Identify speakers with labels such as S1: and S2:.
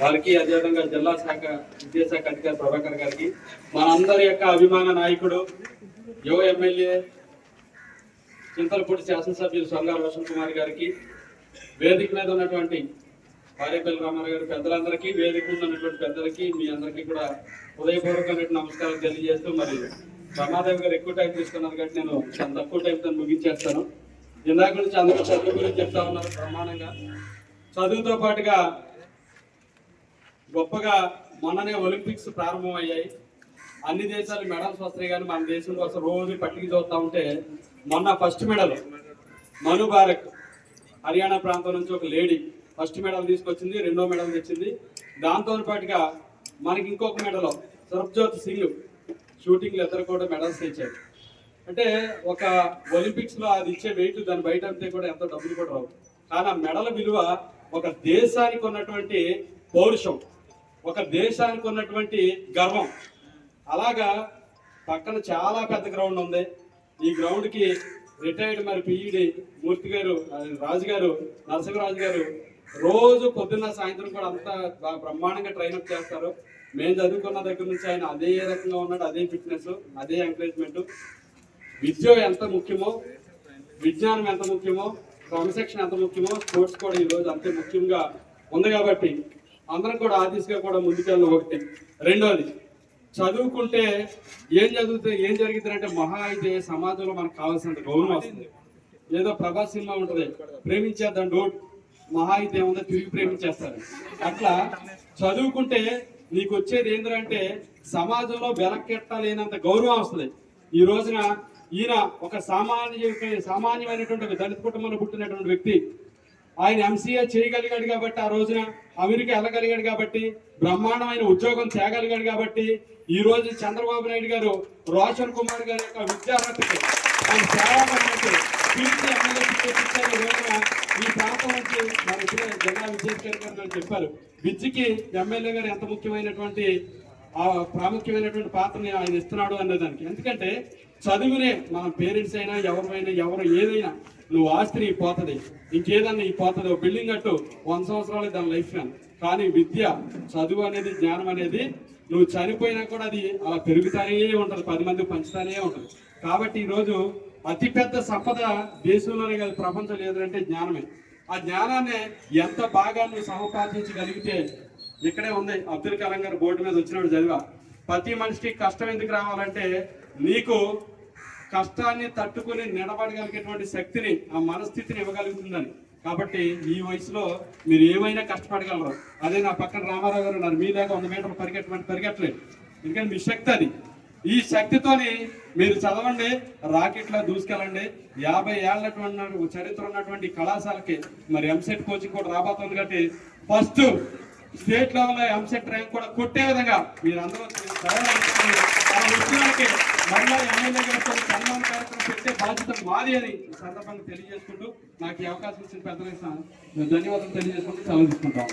S1: వారికి అదేవిధంగా జిల్లా శాఖ విద్యాశాఖ అధికారి ప్రభాకర్ గారికి మనందరి యొక్క అభిమాన నాయకుడు యువ ఎమ్మెల్యే చింతలపూడి శాసనసభ్యులు సొంగారు వసంత్ కుమార్ గారికి వేదిక మీద ఉన్నటువంటి పారేపల్లి రామారావు గారి పెద్దలందరికీ వేదిక మీద ఉన్నటువంటి పెద్దలకి మీ అందరికీ కూడా హృదయపూర్వకమైన నమస్కారాలు తెలియజేస్తూ మరి రమాదేవి గారు ఎక్కువ టైం తీసుకున్నారు కాబట్టి నేను చాలా తక్కువ టైంతో ముగించేస్తాను. ఇందాక నుంచి అందరూ చదువు గురించి చెప్తా ఉన్నారు ప్రమాణంగా చదువుతో పాటుగా గొప్పగా మొన్ననే ఒలింపిక్స్ ప్రారంభమయ్యాయి. అన్ని దేశాలు మెడల్స్ వస్తాయి కానీ మన దేశం కోసం రోజు పట్టికి చూస్తూ ఉంటే మొన్న ఫస్ట్ మెడల్ మను భారక్ హర్యానా ప్రాంతం నుంచి ఒక లేడీ ఫస్ట్ మెడల్ తీసుకొచ్చింది రెండో మెడల్ తెచ్చింది. దాంతో పాటుగా మనకి ఇంకొక మెడల్ సర్బ్జోత్ సింగ్ షూటింగ్లు ఇద్దరు కూడా మెడల్స్ తెచ్చారు. అంటే ఒక ఒలింపిక్స్లో అది ఇచ్చే వెయిట్ దాని బయట అంతే కూడా ఎంతో డబ్బులు కూడా రావు. కానీ ఆ మెడల విలువ ఒక దేశానికి ఉన్నటువంటి పౌరుషం ఒక దేశానికి ఉన్నటువంటి గర్వం. అలాగా పక్కన చాలా పెద్ద గ్రౌండ్ ఉంది. ఈ గ్రౌండ్కి రిటైర్డ్ మరి పిఈడి మూర్తి గారు రాజుగారు రాజు గారు నరసింహరాజు గారు రోజు పొద్దున్న సాయంత్రం కూడా అంతా బ్రహ్మాండంగా ట్రైన్అప్ చేస్తారు. మేము చదువుకున్న దగ్గర నుంచి ఆయన అదే రకంగా ఉన్నాడు అదే ఫిట్నెస్ అదే ఎంకరేజ్మెంట్ విద్య ఎంత ముఖ్యమో విజ్ఞానం ఎంత ముఖ్యమో క్రమశిక్షణ ఎంత ముఖ్యమో స్పోర్ట్స్ కూడా ఈ రోజు అంతే ముఖ్యంగా ఉంది కాబట్టి అందరం కూడా ఆ దిశగా కూడా ముందుకెళ్ళిన ఒకటి. రెండోది చదువుకుంటే ఏం చదివితే ఏం జరుగుతుందంటే మహా అయితే సమాజంలో మనకు కావాల్సినంత గౌరవం వస్తుంది. ఏదో ప్రభాస్ సినిమా ఉంటుంది ప్రేమించేద్దాం డోట్ మహా అయితే ఏముందో తిరిగి ప్రేమించేస్తారు. అట్లా చదువుకుంటే నీకు వచ్చేది ఏంటంటే సమాజంలో వెనకెట్టలేనంత గౌరవం వస్తుంది. ఈ రోజున ఈయన ఒక సామాన్య సామాన్యమైనటువంటి ఒక దళిత కుటుంబంలో పుట్టినటువంటి వ్యక్తి. ఆయన ఎంసీఏ చేయగలిగాడు కాబట్టి ఆ రోజున అమెరికా వెళ్ళగలిగాడు కాబట్టి బ్రహ్మాండమైన ఉద్యోగం చేయగలిగాడు కాబట్టి ఈ రోజు చంద్రబాబు నాయుడు గారు రోషన్ కుమార్ గారి యొక్క విద్యార్థికి ఆయన చాలా మంది ఎమ్మెల్యే ఈ ప్రాంతం నుంచి మన జగన్ విజయ్ గారు చెప్పారు. విద్యకి ఎమ్మెల్యే గారు ఎంత ముఖ్యమైనటువంటి ప్రాముఖ్యమైనటువంటి పాత్రని ఆయన ఇస్తున్నాడు అన్నదానికి. ఎందుకంటే చదువునే మన పేరెంట్స్ అయినా ఎవరైనా ఎవరు ఏదైనా నువ్వు ఆస్తి పోతుంది ఇంకేదన్నా నీకు పోతుంది ఒక బిల్డింగ్ అట్టు వంద సంవత్సరాలు దాని లైఫ్ స్పాన్ కానీ విద్య చదువు అనేది జ్ఞానం అనేది నువ్వు చనిపోయినా కూడా అది అలా పెరుగుతానే ఉంటుంది పది మంది పంచుతానే ఉంటుంది. కాబట్టి ఈరోజు అతిపెద్ద సంపద దేశంలోనే కాదు ప్రపంచం లేదంటే జ్ఞానమే. ఆ జ్ఞానాన్ని ఎంత బాగా నువ్వు సముపార్జించగలిగితే ఇక్కడే ఉంది అబ్దుల్ కలాం గారు బోర్డు మీద వచ్చినప్పుడు చదివా. ప్రతి మనిషికి కష్టం ఎందుకు రావాలంటే నీకు కష్టాన్ని తట్టుకుని నిలబడగలిగేటువంటి శక్తిని ఆ మనస్థితిని ఇవ్వగలుగుతుందని. కాబట్టి ఈ వయసులో మీరు ఏమైనా కష్టపడగలరు. అదే నా పక్కన రామారావు గారు ఉన్నారు. మీ వంద మీటర్లు పరిగెట్టమని పరిగెట్టలేదు. ఎందుకంటే మీ శక్తి అది. ఈ శక్తితోని మీరు చదవండి రాకెట్లో దూసుకెళ్ళండి. యాభై ఏళ్ళటువంటి చరిత్ర ఉన్నటువంటి కళాశాలకి మరి ఎంసెట్ కోచింగ్ కూడా రాబోతుంది కాబట్టి first state level EAMCET rank కూడా కొట్టే విధంగా మీరు అందరూ చదవాలనుకుని ఆ ఉద్యోగాలకి మళ్ళా ఎమ్మెల్యే గారితో సన్మాన కార్యక్రమం పెట్టే బాధ్యత మాది అని ఈ సందర్భంగా తెలియజేసుకుంటూ నాకు ఈ అవకాశం ఇచ్చిన పెద్దలకు ధన్యవాదాలు తెలియజేసుకుంటూ సెలవు తీసుకుంటాం.